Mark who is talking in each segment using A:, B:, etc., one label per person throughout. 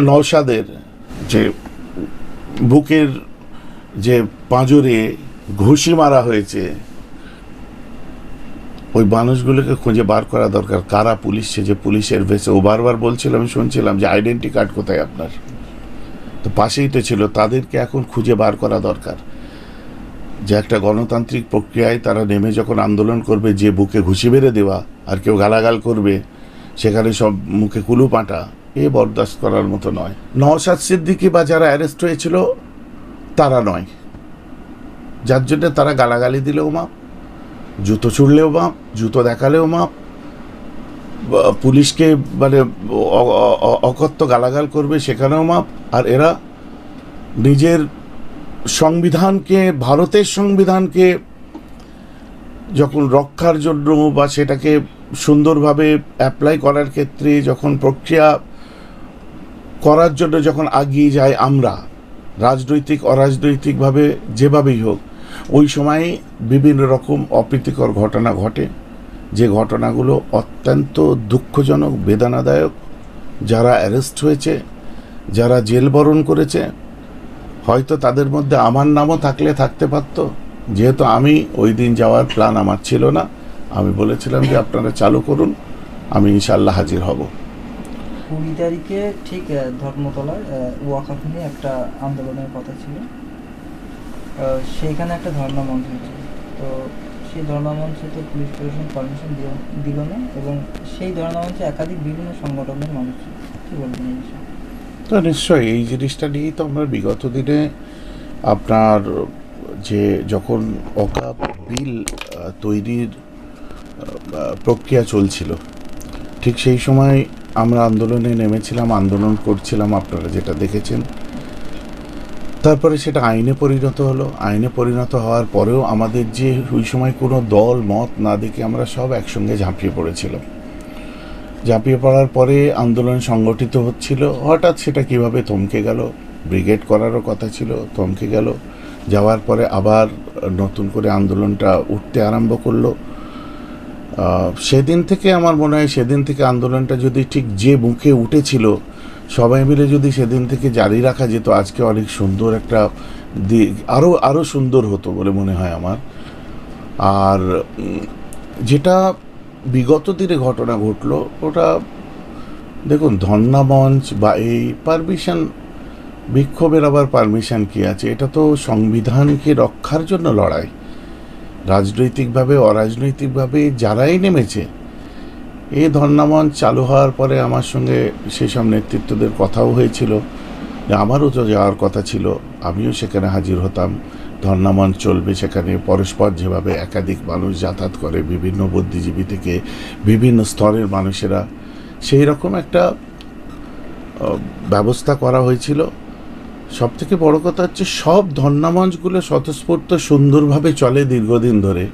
A: নওশাদের যে বুকের যে পাঁজরে ঘুষি মারা হয়েছে, ওই মানুষগুলোকে খুঁজে বার করা দরকার। কারা পুলিশ সে যে পুলিশের ভেসে, ও বারবার বলছিল, আমি শুনছিলাম যে আইডেন্টি কার্ড কোথায় আপনার? তো পাশেই তো ছিল, তাদেরকে এখন খুঁজে বার করা দরকার। যে একটা গণতান্ত্রিক প্রক্রিয়ায় তারা নেমে যখন আন্দোলন করবে, যে বুকে ঘুষি বেড়ে দেওয়া, আর কেউ গালাগাল করবে, সেখানে সব মুখে কুলু পাঁটা এ বরদাস্ত করার মতো নয়। নওশাদ সিদ্দিকি বা যারা অ্যারেস্ট হয়েছিল, তারা নয়। যার জন্য তারা গালাগালি দিলেও মাপ, জুতো ছুড়লেও মাপ, জুতো দেখালেও মাপ পুলিশকে মানে অকথ্য গালাগাল করবে সেখানেও মাপ, আর এরা নিজের সংবিধানকে, ভারতের সংবিধানকে যখন রক্ষার জন্য বা সেটাকে সুন্দরভাবে অ্যাপ্লাই করার ক্ষেত্রে যখন প্রক্রিয়া করার জন্য যখন আগিয়ে যায় আমরা, রাজনৈতিক, অরাজনৈতিকভাবে যেভাবেই হোক, ওই সময়ে বিভিন্ন রকম অপ্রীতিকর ঘটনা ঘটে। যে ঘটনাগুলো অত্যন্ত দুঃখজনক, বেদনাদায়ক, যারা অ্যারেস্ট হয়েছে, যারা জেল বরণ করেছে, হয়তো তাদের মধ্যে আমার নামও থাকলে থাকতে পারত। যেহেতু আমি ওই দিন যাওয়ার প্ল্যান আমার ছিল না, আমি বলেছিলাম যে আপনারা চালু করুন, আমি ইনশাল্লাহ হাজির হব।
B: কুড়ি তারিখে ঠিক ধর্মতলায় ওয়াকাফ নিয়ে একটা আন্দোলনের কথা ছিল। সেইখানে একটা ধর্ণা মঞ্চ হয়েছিল। তো সেই ধর্ণা মঞ্চে তো পুলিশ প্রশাসন পারমিশন দিল না এবং সেই ধর্ণা মঞ্চে একাধিক বিভিন্ন সংগঠনের মানুষ। কি বলবেন এই বিষয়ে?
A: তো নিশ্চয়ই। এই জিনিসটা নিয়েই তো আমরা বিগত দিনে আপনার যে যখন অকাপ বিল তৈরির প্রক্রিয়া চলছিল, ঠিক সেই সময় আমরা আন্দোলনে নেমেছিলাম, আন্দোলন করছিলাম, আপনারা যেটা দেখেছেন। তারপরে সেটা আইনে পরিণত হলো। আইনে পরিণত হওয়ার পরেও আমাদের যে ওই সময় কোনো দল, মত না দেখে আমরা সব একসঙ্গে ঝাঁপিয়ে পড়েছিলাম। ঝাঁপিয়ে পড়ার পরে আন্দোলন সংগঠিত হচ্ছিল। হঠাৎ সেটা কীভাবে থমকে গেল? ব্রিগেড করারও কথা ছিল, থমকে গেল। যাওয়ার পরে আবার নতুন করে আন্দোলনটা উঠতে আরম্ভ করল। সেদিন থেকে আমার মনে হয় সেদিন থেকে আন্দোলনটা যদি ঠিক যে মুখে উঠেছিল, সবাই মিলে যদি সেদিন থেকে জারি রাখা যেত, আজকে অনেক সুন্দর একটা দিক আরও আরও সুন্দর হতো বলে মনে হয় আমার। আর যেটা বিগত দিনে ঘটনা ঘটলো, ওটা দেখুন ধর্না মঞ্চ বা এই পারমিশন বিক্ষোভের আবার পারমিশন কি আছে? এটা তো সংবিধানকে রক্ষার জন্য লড়াই। রাজনৈতিকভাবে, অরাজনৈতিকভাবে যারাই নেমেছে, এই ধর্নামঞ্চ চালু হওয়ার পরে আমার সঙ্গে সেসব নেতৃত্বদের কথাও হয়েছিল, যে আমারও তো যাওয়ার কথা ছিল, আমিও সেখানে হাজির হতাম। ধর্নামঞ্চ চলবে সেখানে, পরস্পর যেভাবে একাধিক মানুষ যাতায়াত করে, বিভিন্ন বুদ্ধিজীবী থেকে বিভিন্ন স্তরের মানুষেরা সেই রকম একটা ব্যবস্থা করা হয়েছিল। সব থেকে বড় কথা হচ্ছে সব ধর্নামঞ্চগুলো স্বতঃস্ফূর্ত সুন্দরভাবে চলে দীর্ঘদিন ধরে।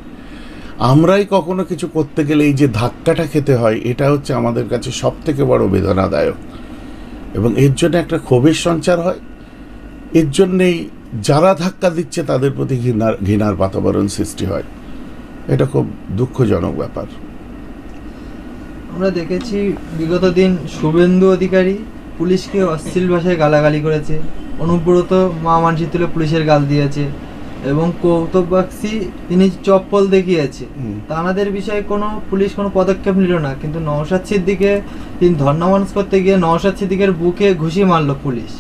A: আমরাই কখনো কিছু করতে গেলে এই যে ধাক্কাটা খেতে হয়, এটা হচ্ছে আমাদের কাছে সব থেকে বড় বেদনাদায়ক। এবং এর জন্য একটা ক্ষোভের সঞ্চার হয়। এর জন্যেই যারা ধাক্কা দিচ্ছে তাদের প্রতি ঘৃণার ঘৃণার বাতাবরণ সৃষ্টি হয়। এটা খুব দুঃখজনক ব্যাপার।
C: আমরা দেখেছি বিগত দিন শুভেন্দু অধিকারী পুলিশকে অশ্লীল ভাষায় গালাগালি করেছে। অনুব্রত মা মানসি তুলে পুলিশের গাল দিয়েছে এবং কৌতব বাগসি তিনি চপ্পল দেখিয়েছে। তানাদের বিষয়ে কোনো পুলিশ কোনো পদক্ষেপ নিল না কিন্তু নওশাদ সিদ্দিকে তিনি ধর্ণা করতে গিয়ে নওশাদ সিদ্দিকের বুকে ঘুষি মারল পুলিশ।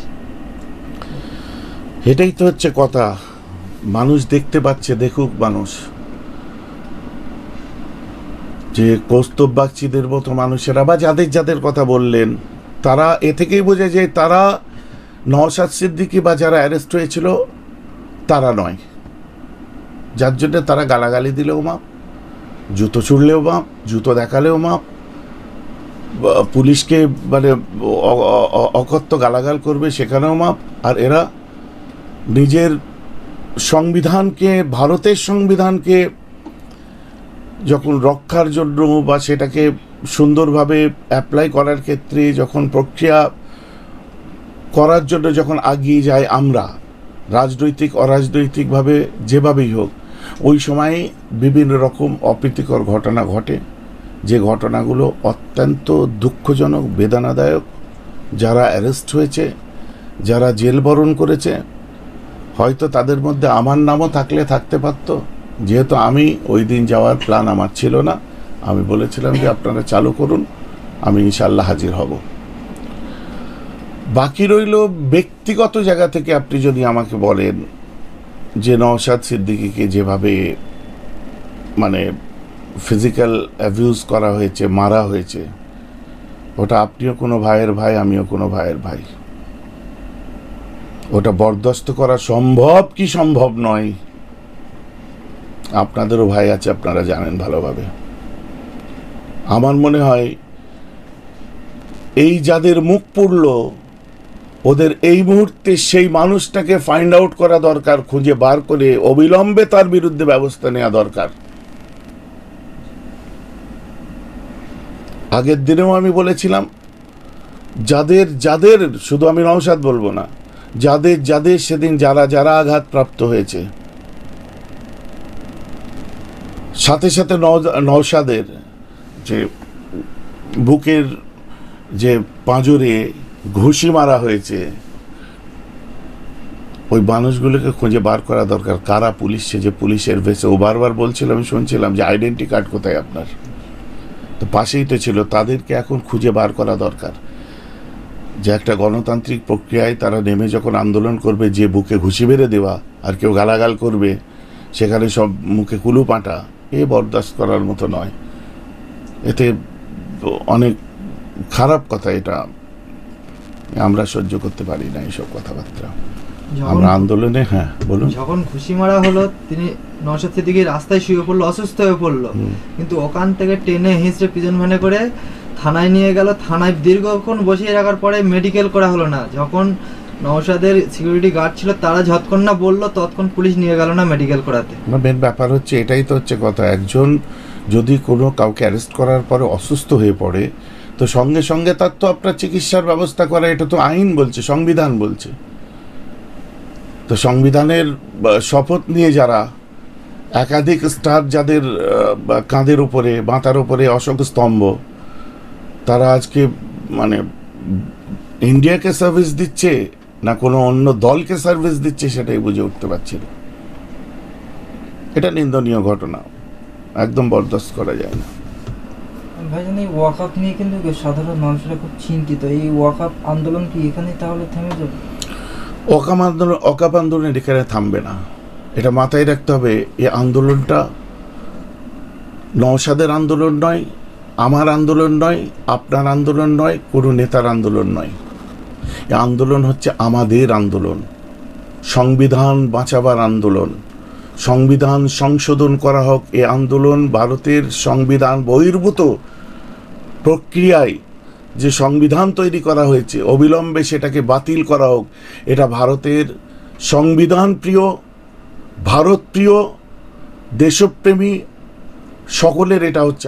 A: এটাই তো হচ্ছে কথা। মানুষ দেখতে পাচ্ছে দেখুক মানুষ। যে কৌস্তব বাগচিদের মতো মানুষেরা বা যাদের যাদের কথা বললেন তারা এ থেকেই বোঝে যে তারা নওশাদ সিদ্দিকি বা যারা অ্যারেস্ট হয়েছিল, তারা নয়। যার জন্য তারা গালাগালি দিলেও মাপ, জুতো ছুড়লেও মাপ, জুতো দেখালেও মাপ পুলিশকে মানে অকথ্য গালাগাল করবে সেখানেও মাপ, আর এরা নিজের সংবিধানকে, ভারতের সংবিধানকে যখন রক্ষার জন্য বা সেটাকে সুন্দরভাবে অ্যাপ্লাই করার ক্ষেত্রে যখন প্রক্রিয়া করার জন্য যখন আগিয়ে যাই আমরা, রাজনৈতিক, অরাজনৈতিকভাবে যেভাবেই হোক, ওই সময়ে বিভিন্ন রকম অপ্রীতিকর ঘটনা ঘটে। যে ঘটনাগুলো অত্যন্ত দুঃখজনক, বেদনাদায়ক, যারা অ্যারেস্ট হয়েছে, যারা জেল বরণ করেছে, হয়তো তাদের মধ্যে আমার নামও থাকলে থাকতে পারতো, যেহেতু আমি ওই দিন যাওয়ার প্ল্যান আমার ছিল না। আমি বলেছিলাম যে আপনারা চালু করুন, আমি ইনশাল্লাহ হাজির হব। বাকি রইল ব্যক্তিগত জায়গা থেকে আপনি যদি আমাকে বলেন যে নওশাদ সিদ্দিকিকে যেভাবে মানে ফিজিক্যাল অ্যাবিউজ করা হয়েছে, মারা হয়েছে, ওটা আপনিও কোনো ভাইয়ের ভাই, আমিও কোনো ভাইয়ের ভাই। ওটা বরদাস্ত করা সম্ভব কি সম্ভব নয়? আপনাদেরও ভাই আছে, আপনারা জানেন ভালোভাবে। আমার মনে হয় এই যাদের মুখ পুড়ল, ওদের এই মুহূর্তে সেই মানুষটাকে ফাইন্ড আউট করা দরকার, খুঁজে বার করে অবিলম্বে তার বিরুদ্ধে ব্যবস্থা নেওয়া দরকার। আগের দিনেও আমি বলেছিলাম, যাদের যাদের, শুধু আমি নৌসাদ বলব না, যাদের যাদের সেদিন যারা যারা আঘাতপ্রাপ্ত হয়েছে, সাথে সাথে নও- নওশাদের যে বুকের যে পাঁজরে ঘুষি মারা হয়েছে, ওই মানুষগুলোকে খুঁজে বার করা দরকার। কারা পুলিশ? সে যে পুলিশের ভেসে, ও বারবার বলছিল, আমি শুনছিলাম যে আইডেন্টি কার্ড কোথায় আপনার? তো পাশেই তো ছিল, তাদেরকে এখন খুঁজে বার করা দরকার। যে একটা গণতান্ত্রিক প্রক্রিয়ায় তারা নেমে যখন আন্দোলন করবে, যে বুকে ঘুষি বেড়ে দেওয়া, আর কেউ গালাগাল করবে, সেখানে সব মুখে কুলু পাঁটা, এ বরদাস্ত করার মতো নয়। এতে অনেক খারাপ কথা এটা আমরা সহ্য করতে পারি না এইসব কথাবার্তা। আমরা আন্দোলনে হ্যাঁ বলুন।
C: যখন খুশি মারা হলো তিনি নওশাদ সিদ্দিকী রাস্তায় শুয়ে পড়ল অসুস্থ হয়ে পড়ল। কিন্তু ওখান থেকে টেনে হিঁচড়ে পিছন ভানে করে থানায় নিয়ে গেল। থানায় দীর্ঘক্ষণ বসিয়ে রাখার পরে মেডিকেল করা হলো না। যখন নওশাদের সিকিউরিটি গার্ড ছিল, তারা যতক্ষণ না বলল, ততক্ষণ পুলিশ নিয়ে গেল না মেডিকেল করাতে।
A: মেন ব্যাপার হচ্ছে এটাই তো হচ্ছে কথা। একজন যদি কোনো কাউকে অ্যারেস্ট করার পরে অসুস্থ হয়ে পড়ে, তো সঙ্গে সঙ্গে তার তো আপনার চিকিৎসার ব্যবস্থা করা, এটা তো আইন বলছে, সংবিধান বলছে। তো সংবিধানের শপথ নিয়ে যারা একাধিক স্টার যাদের কাঁধের উপরে, মাথার উপরে অশোক স্তম্ভ, তারা আজকে মানে ইন্ডিয়াকে সার্ভিস দিচ্ছে না কোনো অন্য দলকে সার্ভিস দিচ্ছে সেটাই বুঝে উঠতে পারছি না। এটা নিন্দনীয় ঘটনা। একদম বরদাস্ত করা যায় না।
B: ভাইজান এই ওয়াকআপ নিয়ে কিন্তু সাধারণ মানুষরা খুব চিন্তিত। এই ওয়াকআপ আন্দোলন কি এখানে তাহলে থেমে যাবে?
A: অকাম আন্দোলন অকাপ আন্দোলন এখানে থামবে না। এটা মাথায় রাখতে হবে এই আন্দোলনটা নওশাদের আন্দোলন নয় আমার আন্দোলন নয় আপনার আন্দোলন নয় কোনো নেতার আন্দোলন নয়। আন্দোলন হচ্ছে আমাদের আন্দোলন। সংবিধান বাঁচাবার আন্দোলন। সংবিধান সংশোধন করা হোক, এ আন্দোলন ভারতের সংবিধান বহির্ভূত প্রক্রিয়ায় যে সংবিধান তৈরি করা হয়েছে, অবিলম্বে সেটাকে বাতিল করা হোক, এটা ভারতের সংবিধান প্রিয়, ভারত প্রিয়, দেশপ্রেমী সকলের এটা হচ্ছে